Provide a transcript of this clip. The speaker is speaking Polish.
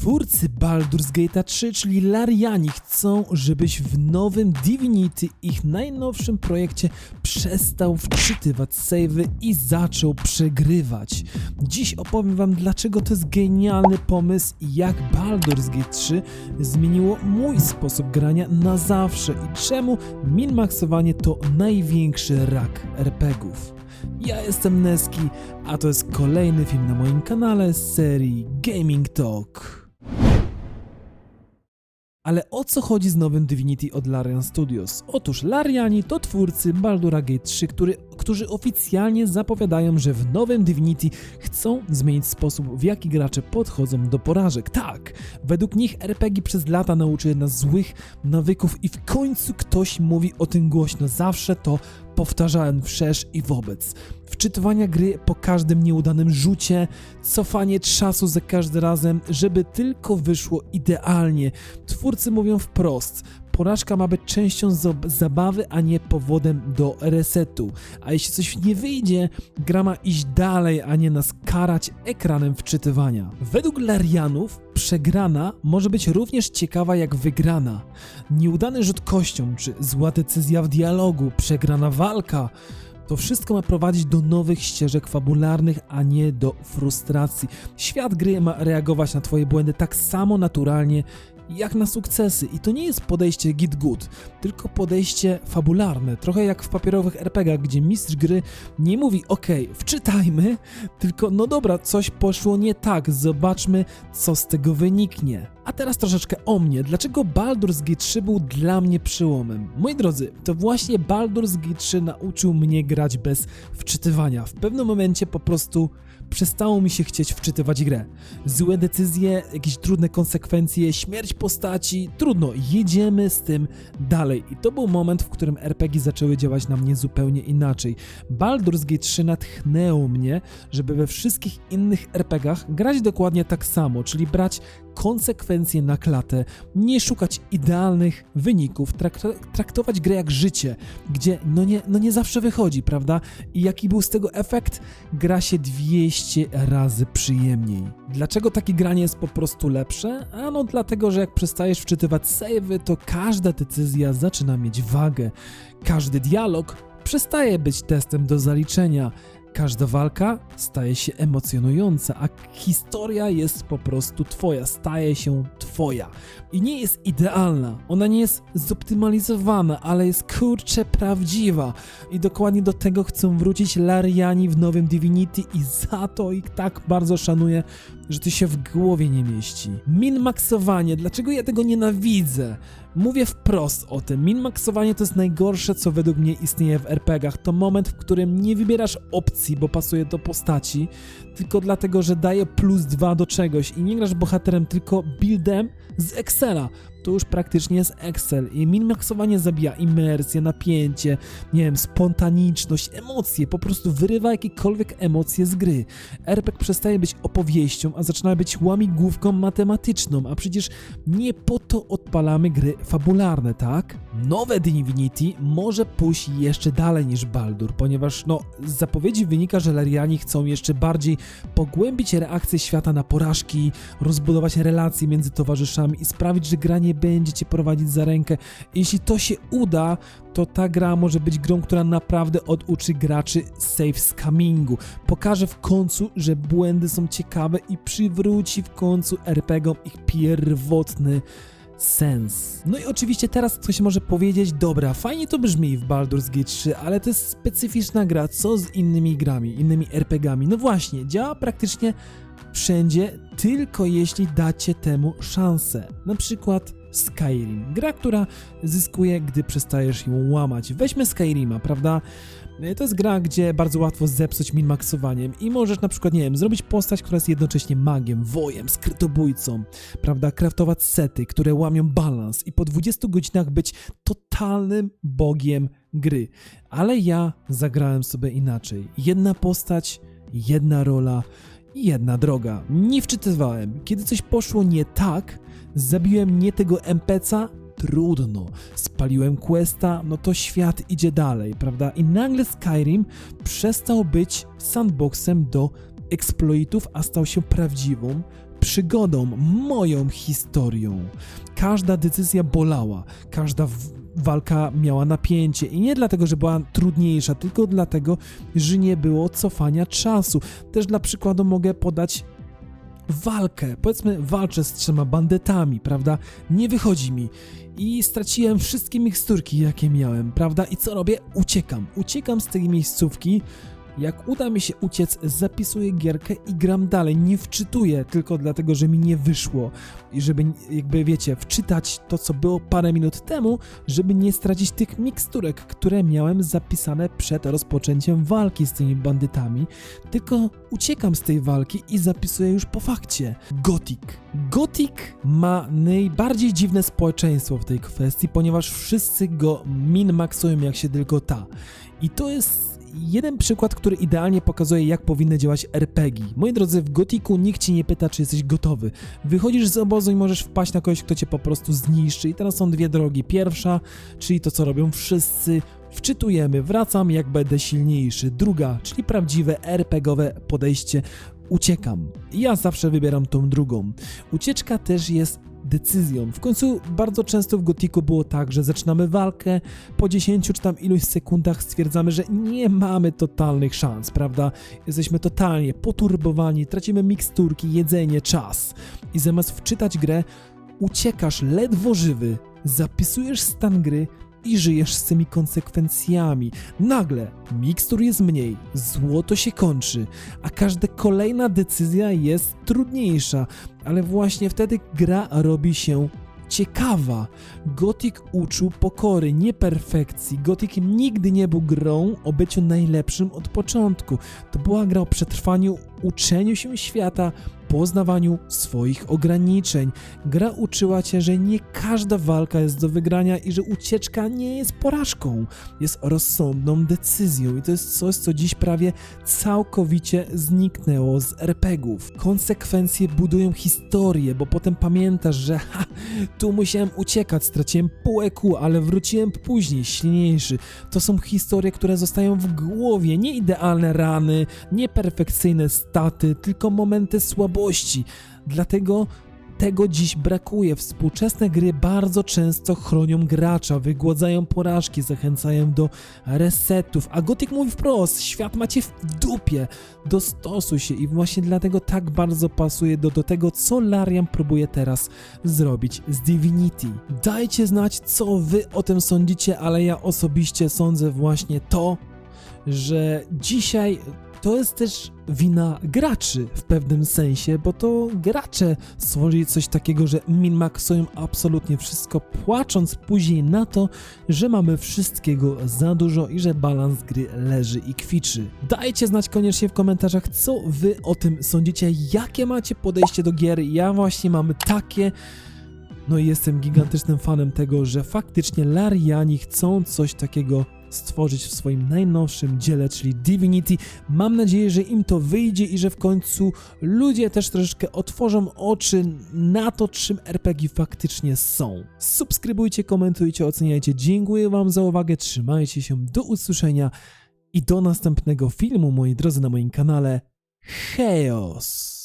Twórcy Baldur's Gate 3, czyli Lariani, chcą, żebyś w nowym Divinity, ich najnowszym projekcie, przestał wczytywać savey i zaczął przegrywać. Dziś opowiem wam, dlaczego to jest genialny pomysł i jak Baldur's Gate 3 zmieniło mój sposób grania na zawsze i czemu min-maxowanie to największy rak RPGów. Ja jestem Neski, a to jest kolejny film na moim kanale z serii Gaming Talk. Ale o co chodzi z nowym Divinity od Larian Studios? Otóż Lariani to twórcy Baldura Gate 3, który, którzy oficjalnie zapowiadają, że w nowym Divinity chcą zmienić sposób, w jaki gracze podchodzą do porażek. Tak, według nich RPG przez lata nauczyły nas złych nawyków i w końcu ktoś mówi o tym głośno. Zawsze to powtarzałem wszerz i wobec. Wczytywania gry po każdym nieudanym rzucie, cofanie czasu za każdym razem, żeby tylko wyszło idealnie. Twórcy mówią wprost. Porażka ma być częścią zabawy, a nie powodem do resetu. A jeśli coś nie wyjdzie, gra ma iść dalej, a nie nas karać ekranem wczytywania. Według Larianów przegrana może być również ciekawa jak wygrana. Nieudany rzut kością, czy zła decyzja w dialogu, przegrana walka. To wszystko ma prowadzić do nowych ścieżek fabularnych, a nie do frustracji. Świat gry ma reagować na Twoje błędy tak samo naturalnie jak na sukcesy. I to nie jest podejście git good, tylko podejście fabularne. Trochę jak w papierowych RPGach, gdzie mistrz gry nie mówi ok, wczytajmy, tylko no dobra, coś poszło nie tak, zobaczmy co z tego wyniknie. A teraz troszeczkę o mnie. Dlaczego Baldur's Gate 3 był dla mnie przełomem? Moi drodzy, to właśnie Baldur's Gate 3 nauczył mnie grać bez wczytywania. W pewnym momencie po prostu przestało mi się chcieć wczytywać grę. Złe decyzje, jakieś trudne konsekwencje, śmierć postaci, trudno, jedziemy z tym dalej. I to był moment, w którym RPG zaczęły działać na mnie zupełnie inaczej. Baldur's Gate 3 natchnęło mnie, żeby we wszystkich innych RPGach grać dokładnie tak samo, czyli brać konsekwencje na klatę, nie szukać idealnych wyników, trak- traktować grę jak życie, gdzie no nie, no nie zawsze wychodzi, prawda? I jaki był z tego efekt? Gra się 200 razy przyjemniej. Dlaczego takie granie jest po prostu lepsze? Ano dlatego, że jak przestajesz wczytywać savey, to każda decyzja zaczyna mieć wagę. Każdy dialog przestaje być testem do zaliczenia. Każda walka staje się emocjonująca, a historia jest po prostu twoja, staje się twoja. I nie jest idealna, ona nie jest zoptymalizowana, ale jest kurcze prawdziwa. I dokładnie do tego chcą wrócić Lariani w nowym Divinity i za to ich tak bardzo szanuję, że to się w głowie nie mieści. Min-maxowanie, dlaczego ja tego nienawidzę? Mówię wprost o tym. Min-maxowanie to jest najgorsze, co według mnie istnieje w RPGach. To moment, w którym nie wybierasz opcji, bo pasuje do postaci, tylko dlatego, że daje plus dwa do czegoś i nie grasz bohaterem, tylko buildem z Excela. To już praktycznie jest Excel i min-maxowanie zabija imersję, napięcie, nie wiem, spontaniczność, emocje, po prostu wyrywa jakiekolwiek emocje z gry. RPG przestaje być opowieścią, a zaczyna być łamigłówką matematyczną, a przecież nie po to odpalamy gry fabularne, tak? Nowe Divinity może pójść jeszcze dalej niż Baldur, ponieważ no, z zapowiedzi wynika, że Lariani chcą jeszcze bardziej pogłębić reakcję świata na porażki, rozbudować relacje między towarzyszami i sprawić, że gra nie będzie cię prowadzić za rękę. Jeśli to się uda, to ta gra może być grą, która naprawdę oduczy graczy safe scamingu. Pokaże w końcu, że błędy są ciekawe i przywróci w końcu RPGom ich pierwotny sens. No i oczywiście teraz ktoś może powiedzieć, dobra, fajnie to brzmi w Baldur's Gate 3, ale to jest specyficzna gra, co z innymi grami, innymi RPGami? No właśnie, działa praktycznie wszędzie, tylko jeśli dacie temu szansę. Na przykład Skyrim, gra, która zyskuje, gdy przestajesz ją łamać. Weźmy Skyrima, prawda? To jest gra, gdzie bardzo łatwo zepsuć min-maxowaniem i możesz na przykład, nie wiem, zrobić postać, która jest jednocześnie magiem, wojem, skrytobójcą, prawda, kraftować sety, które łamią balans i po 20 godzinach być totalnym bogiem gry. Ale ja zagrałem sobie inaczej. Jedna postać, jedna rola jedna droga. Nie wczytywałem. Kiedy coś poszło nie tak, zabiłem nie tego NPC'a, trudno. Spaliłem questa, no to świat idzie dalej, prawda? I nagle Skyrim przestał być sandboxem do exploitów, a stał się prawdziwą, przygodą, moją historią. Każda decyzja bolała, każda walka miała napięcie i nie dlatego, że była trudniejsza, tylko dlatego, że nie było cofania czasu. Też dla przykładu mogę podać walkę. Powiedzmy, walczę z trzema bandytami, prawda? Nie wychodzi mi. I straciłem wszystkie miksturki, jakie miałem, prawda? I co robię? Uciekam. Uciekam z tej miejscówki. Jak uda mi się uciec, zapisuję gierkę i gram dalej. Nie wczytuję tylko dlatego, że mi nie wyszło. I żeby, jakby wiecie, wczytać to, co było parę minut temu, żeby nie stracić tych miksturek, które miałem zapisane przed rozpoczęciem walki z tymi bandytami tylko uciekam z tej walki i zapisuję już po fakcie. Gothic. Gothic ma najbardziej dziwne społeczeństwo w tej kwestii, ponieważ wszyscy go min-maxują jak się tylko ta. I to jest jeden przykład, który idealnie pokazuje, jak powinny działać RPG. Moi drodzy, w Gothicu nikt ci nie pyta, czy jesteś gotowy. Wychodzisz z obozu i możesz wpaść na kogoś, kto cię po prostu zniszczy. I teraz są dwie drogi. Pierwsza, czyli to, co robią wszyscy, wczytujemy, wracam jak będę silniejszy. Druga, czyli prawdziwe RPGowe podejście, uciekam. Ja zawsze wybieram tą drugą. Ucieczka też jest decyzją. W końcu bardzo często w Gotiku było tak, że zaczynamy walkę, po 10 czy tam iluś sekundach stwierdzamy, że nie mamy totalnych szans, prawda? Jesteśmy totalnie poturbowani, tracimy miksturki, jedzenie, czas. I zamiast wczytać grę, uciekasz ledwo żywy, zapisujesz stan gry i żyjesz z tymi konsekwencjami. Nagle mikstur jest mniej, złoto się kończy, a każda kolejna decyzja jest trudniejsza, ale właśnie wtedy gra robi się ciekawa. Gothic uczył pokory, nie perfekcji. Gothic nigdy nie był grą o byciu najlepszym od początku. To była gra o przetrwaniu, uczeniu się świata, poznawaniu swoich ograniczeń. Gra uczyła cię, że nie każda walka jest do wygrania i że ucieczka nie jest porażką, jest rozsądną decyzją i to jest coś, co dziś prawie całkowicie zniknęło z RPGów. Konsekwencje budują historię, bo potem pamiętasz, że ha, tu musiałem uciekać, straciłem pół EQ, ale wróciłem później, silniejszy. To są historie, które zostają w głowie, nie idealne rany, nie perfekcyjne staty, tylko momenty słabości. Dlatego tego dziś brakuje. Współczesne gry bardzo często chronią gracza, wygładzają porażki, zachęcają do resetów. A Gothic mówi wprost: świat macie w dupie. Dostosuj się i właśnie dlatego tak bardzo pasuje do, do tego, co Larian próbuje teraz zrobić z Divinity. Dajcie znać, co wy o tym sądzicie, ale ja osobiście sądzę właśnie to, że dzisiaj to jest też wina graczy w pewnym sensie, bo to gracze stworzyli coś takiego, że minmaxują absolutnie wszystko, płacząc później na to, że mamy wszystkiego za dużo i że balans gry leży i kwiczy. Dajcie znać koniecznie w komentarzach, co wy o tym sądzicie, jakie macie podejście do gier. Ja właśnie mam takie. No i jestem gigantycznym fanem tego, że faktycznie Lariani chcą coś takiego stworzyć w swoim najnowszym dziele, czyli Divinity. Mam nadzieję, że im to wyjdzie i że w końcu ludzie też troszeczkę otworzą oczy na to, czym RPG faktycznie są. Subskrybujcie, komentujcie, oceniajcie. Dziękuję Wam za uwagę, trzymajcie się, do usłyszenia i do następnego filmu, moi drodzy, na moim kanale. Chaos!